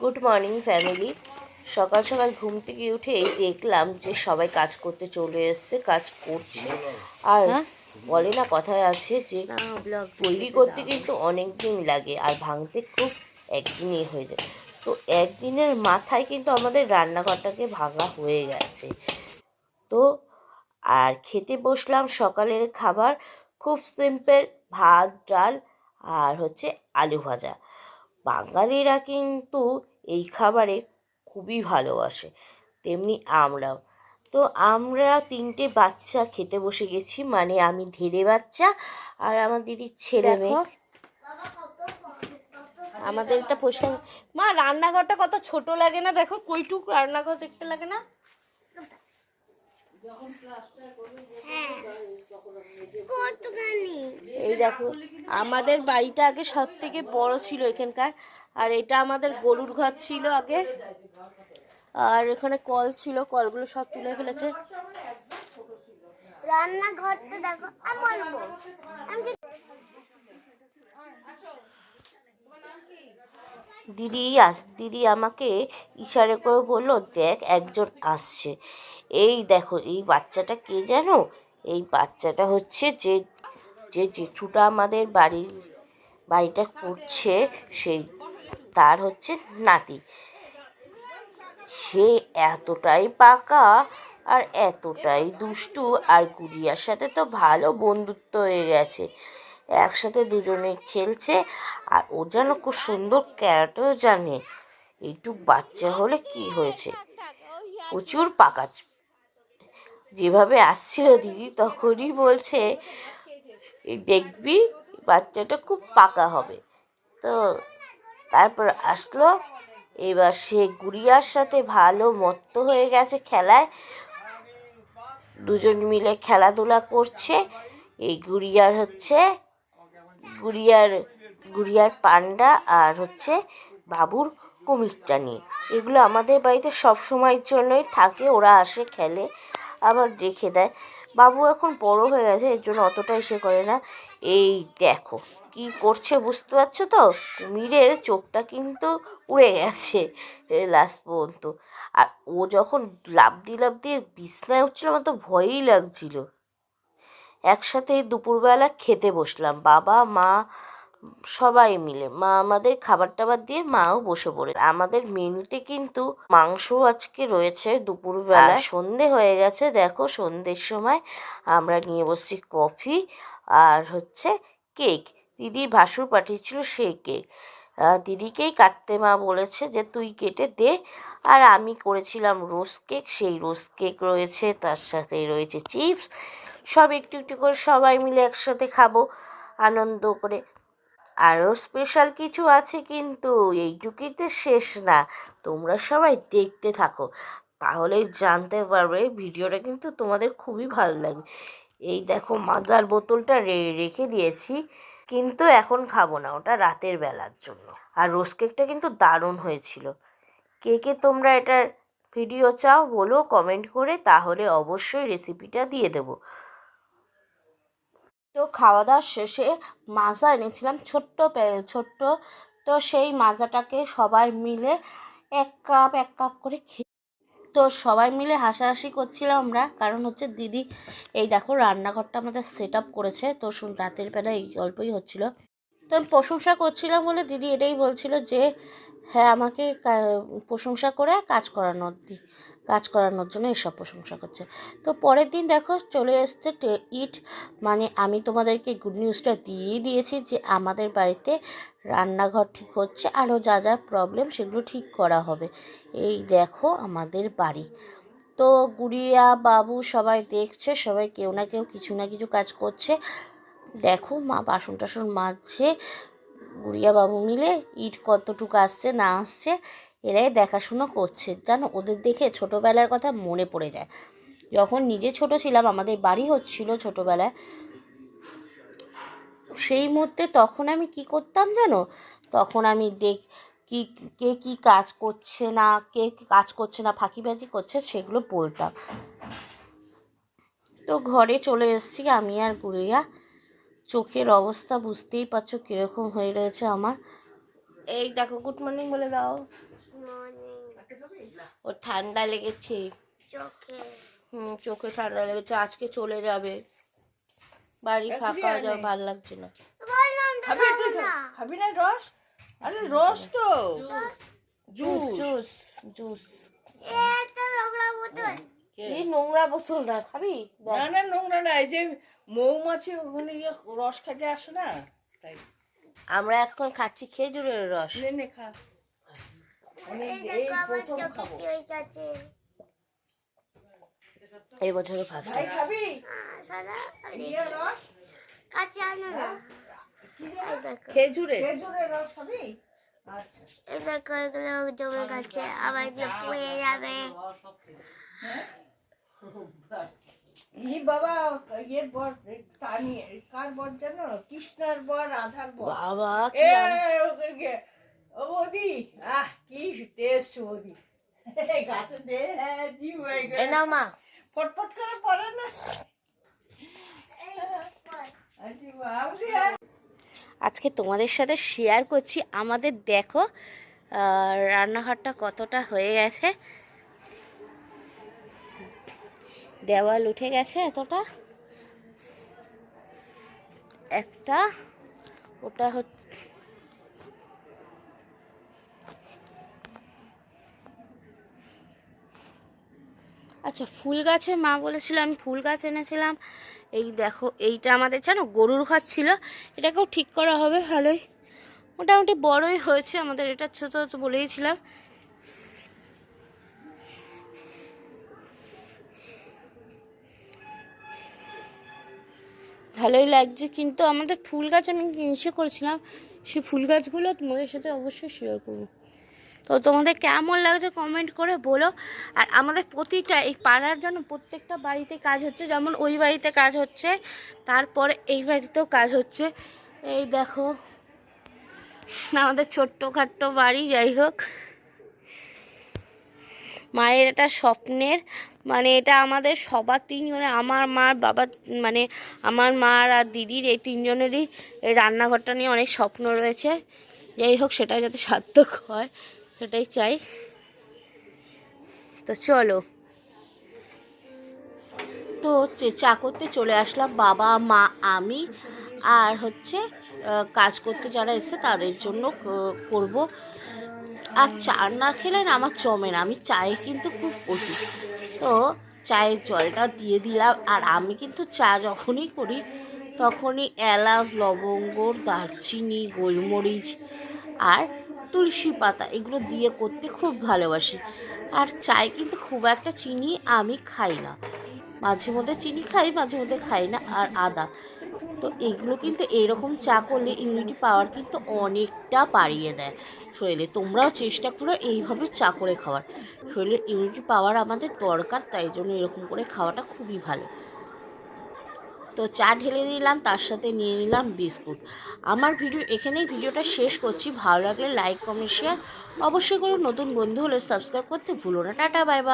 Good morning family সকাল সকাল ঘুম থেকে উঠে এই দেখলাম যে সবাই কাজ করতে চলে এসছে কাজ করছে। আর বলে না কথায় আছে যে তৈরি করতে কিন্তু অনেক দিন লাগে আর ভাঙতে খুব একদিনই হয়ে যায়। তো একদিনের মাথায় কিন্তু আমাদের রান্নাঘরটাকে ভাঙা হয়ে গেছে। তো আর খেতে বসলাম সকালের খাবার খুব সিম্পল ভাত ডাল আর হচ্ছে আলু ভাজা। বাঙালিরা কিন্তু এই খাবারে খুবই ভালোবাসে। তেমনি আমরাও। তো আমরা তিনটে বাচ্চা খেতে বসে গেছি মানে আমি ধীরে বাচ্চা আর আমার দিদির ছেলে মেয়ে। আমাদের এটা পরিষ্কার মা রান্নাঘরটা কত ছোট লাগে না? দেখো কইটুক রান্নাঘর দেখতে লাগে না? এই দেখো আমাদের বাড়িটা আগে সব থেকে বড় ছিল এখানকার আর এটা আমাদের গরুর ঘর ছিল আগে। আর এখানে কল ছিল কলগুলো সব তুলে ফেলেছে। রান্নাঘরটা দেখো আমি আমি দিদি আস, দিদি আমাকে ইশারে করে বলল, দেখ, একজন আসছে। এই দেখো, এই বাচ্চাটা কে জানো এই বাচ্চাটা হচ্ছে যে যে জেঠুটা আমাদের বাড়ির, বাড়িটা করছে, সেই তার হচ্ছে নাতি। সে এতটাই পাকা আর এতটাই দুষ্টু, আর গুড়িয়ার সাথে তো ভালো বন্ধুত্ব হয়ে গেছে। একসাথে দুজনে খেলছে আর ও যেন খুব সুন্দর ক্যারাটেও জানে। একটু বাচ্চা হলে কি হয়েছে? প্রচুর পাকা যেভাবে আসছিল দিদি তখনই বলছে, দেখবি বাচ্চাটা খুব পাকা হবে। তো তারপর আসলো। এবার সে গুড়িয়ার সাথে ভালো মত্ত হয়ে গেছে খেলায়। দুজন মিলে খেলাধুলা করছে। এই গুড়িয়ার হচ্ছে গুড়িয়ার গুড়িয়ার পান্ডা আর হচ্ছে বাবুর কুমিরটা নিয়ে। এগুলো আমাদের বাড়িতে সব সময়ের জন্যই থাকে, ওরা আসে, খেলে, আবার রেখে দেয়। বাবু এখন বড় হয়ে গেছে, এর জন্য অতটা এসে করে না। এই দেখো, কি করছে বুঝতে পারছ তো? কুমিরের চোখটা কিন্তু উড়ে গেছে লাস্ট পর্যন্ত। আর ও যখন লাফ দিয়ে লাফ দিয়ে বিছনায় উঠছিল, আমার তো ভয়ই লাগছিল। একসাথে দুপুরবেলা খেতে বসলাম। বাবা মা সবাই মিলে। মা আমাদের খাবার টাবার দিয়ে মাও বসে পড়ে। আমাদের মেনুতে কিন্তু মাংস আজকে রয়েছে দুপুরবেলা। সন্ধে হয়ে গেছে। দেখো সন্ধ্যের সময় আমরা নিয়ে বসছি কফি আর হচ্ছে কেক। দিদির ভাসুর পাঠিয়েছিল সেই কেক। দিদিকেই কাটতে মা বলেছে যে তুই কেটে দে। আর আমি করেছিলাম রোজ কেক। সেই রোজ কেক রয়েছে তার সাথে রয়েছে চিপস। সব একটু একটু করে সবাই মিলে একসাথে খাব, আনন্দ করে। আরও স্পেশাল কিছু আছে কিন্তু এইটুকুই তো শেষ না। তোমরা সবাই দেখতে থাকো। তাহলে জানতে পারবে, ভিডিওটা কিন্তু তোমাদের খুবই ভালো লাগবে। এই দেখো, মাজার বোতলটা রেখে দিয়েছি, কিন্তু এখন খাব না, ওটা রাতের বেলার জন্য। আর রোজ কেকটা কিন্তু দারুণ হয়েছিল। কে কে তোমরা এটার ভিডিও চাও বলো কমেন্ট করে, তাহলে অবশ্যই রেসিপিটা দিয়ে দেবো। তো খাওয়া দাওয়া শেষে মাজা এনেছিলাম, ছোট্ট ছোট্ট। তো সেই মাজাটাকে সবাই মিলে এক কাপ এক কাপ করে খেয়ে তো সবাই মিলে হাসাহাসি করছিলাম আমরা। কারণ হচ্ছে দিদি, এই দেখো রান্নাঘরটা আমাদের সেট আপ করেছে। তো শুন, রাতের বেলা এই গল্পই হচ্ছিল। তো আমি প্রশংসা করছিলাম বলে দিদি এটাই বলছিল যে হ্যাঁ আমাকে প্রশংসা করে কাজ করানোর কাজ করানোর জন্য এসব প্রশংসা করছে। তো পরের দিন দেখো চলে এসছে ইট। মানে আমি তোমাদেরকে গুড নিউজটা দিয়েই দিয়েছি যে আমাদের বাড়িতে রান্নাঘর ঠিক হচ্ছে, আরও যা যা প্রবলেম সেগুলো ঠিক করা হবে। এই দেখো আমাদের বাড়ি। তো গুড়িয়া, বাবু সবাই দেখছে, সবাই কেউ না কেউ কিছু না কিছু কাজ করছে। দেখো মা বাসন টাসন মাজছে গুড়িয়া বাবু মিলে ইট কতটুকু আসছে, না আসছে, এরাই দেখাশুনো করছে। জানো, ওদের দেখে ছোটোবেলার কথা মনে পড়ে যায়। যখন নিজে ছোট ছিলাম, আমাদের বাড়ি হচ্ছিল ছোটোবেলায়। সেই মুহূর্তে তখন আমি কি করতাম জানো? তখন আমি দেখ, কি, কে কি কাজ করছে না কে কাজ করছে না, ফাঁকিবাজি করছে, সেগুলো বলতাম। তো ঘরে চলে এসেছি আমি আর গুড়িয়া। চোখের অবস্থা বুঝতেই পারছ কীরকম হয়ে রয়েছে আমার। এই দেখো গুড মর্নিং বলে দাও। মর্নিং ওর ঠান্ডা লেগেছে। চোখে হুম চোখে ঠান্ডা লেগেছে আজকে চলে যাবে। বাড়ি ফাঁকা যা ভালো লাগছে না। খাবি না রস? আরে রস তো। জুস। Juice juice. এই নোংরা বোতল না খাবি। না না নোংরা না এই যে মৌমাছি ওখানে গিয়ে রস খেতে আসে না? তাই। আমরা এখন খাচ্ছি খেজুরের রস। নে নে খা। এই প্রথম খাব। হয়ে এই বছরের ফার্স্ট ভাই খাবি? সারা রস? কাছে আনো না। খেজুরের। খেজুরের রস খাবি? আচ্ছা। এই দেখো এগুলো জমে গেছে আবার পুড়ে যাবে। ই বাবা ইয়ের বর কানি কার বর জানো কৃষ্ণার বর রাধার বর। বাবা কি এ ওকে গে আহ কি টেস্ট বৌদি। গাছে দে হ্যাঁ জি হয়ে এ গেল নাও মা। ফটফট করে পড়ে না। আজকে তোমাদের সাথে শেয়ার করছি। আমাদের দেখো আহ, রান্নাঘরটা কতটা হয়ে গেছে। দেওয়াল উঠে গেছে এতটা। একটা, ওটা হচ্ছে আচ্ছা ফুল গাছে মা বলেছিল, আমি ফুল গাছ এনেছিলাম। এই দেখো, এইটা আমাদের জানো, গরুর ঘর ছিল। এটাকেও ঠিক করা হবে, ভালোই। মোটামুটি বড়ই হয়েছে আমাদের, এটা ছোট বলেইছিলাম ভালোই লাগছে, কিন্তু আমাদের ফুল গাছ আমি জিনিসে করেছিলাম? সেই ফুল গাছগুলো তোমাদের সাথে অবশ্যই শেয়ার করব। তো তোমাদের কেমন লাগছে কমেন্ট করে বলো। আর আমাদের প্রতিটা এই পাড়ার জন্য প্রত্যেকটা বাড়িতে কাজ হচ্ছে, যেমন ওই বাড়িতে কাজ হচ্ছে, তারপরে এই বাড়িতেও কাজ হচ্ছে। এই দেখো, আমাদের ছোট্ট খাট্ট বাড়ি, যাই হোক। মায়ের এটা স্বপ্নের মানে এটা আমাদের সবার তিনজনে, আমার মার বাবা মানে আমার মার আর দিদির এই তিনজনেরই এই রান্নাঘরটা নিয়ে অনেক স্বপ্ন রয়েছে। যাই হোক সেটা যাতে সার্থক হয়, সেটাই চাই। তো চলো। তো চে- চা করতে চলে আসলাম বাবা, মা, আমি। আর হচ্ছে কাজ করতে যারা এসে তাদের জন্য করব। আর চা না খেলে না আমার জমে না, আমি চায়ে কিন্তু খুব পড়ি তো চায়ের জলটা দিয়ে দিলাম, আর আমি কিন্তু চা যখনই করি, তখনই এলাচ, লবঙ্গ, দারচিনি, গোলমরিচ আর তুলসী পাতা এগুলো দিয়ে করতে খুব ভালোবাসি। আর চায় কিন্তু খুব একটা চিনি আমি খাই না। মাঝে মধ্যে চিনি খাই, মাঝে মধ্যে খাই না, আর আদা। তো এগুলো কিন্তু এরকম চা করলে ইমিউনিটি পাওয়ার কিন্তু অনেকটা বাড়িয়ে দেয়। শরীরে তোমরাও চেষ্টা করো এইভাবে চা করে খাওয়ার। শরীরের ইমিউনিটি পাওয়ার আমাদের দরকার, তাই জন্য এরকম করে খাওয়াটা খুবই ভালো। তো চা ঢেলে নিলাম, তার সাথে নিয়ে নিলাম বিস্কুট। আমার ভিডিও এখানেই ভিডিওটা শেষ করছি। ভালো লাগলে লাইক কমেন্ট শেয়ার অবশ্যই করে নতুন বন্ধু হলে সাবস্ক্রাইব করতে ভুলো না। Tata bye bye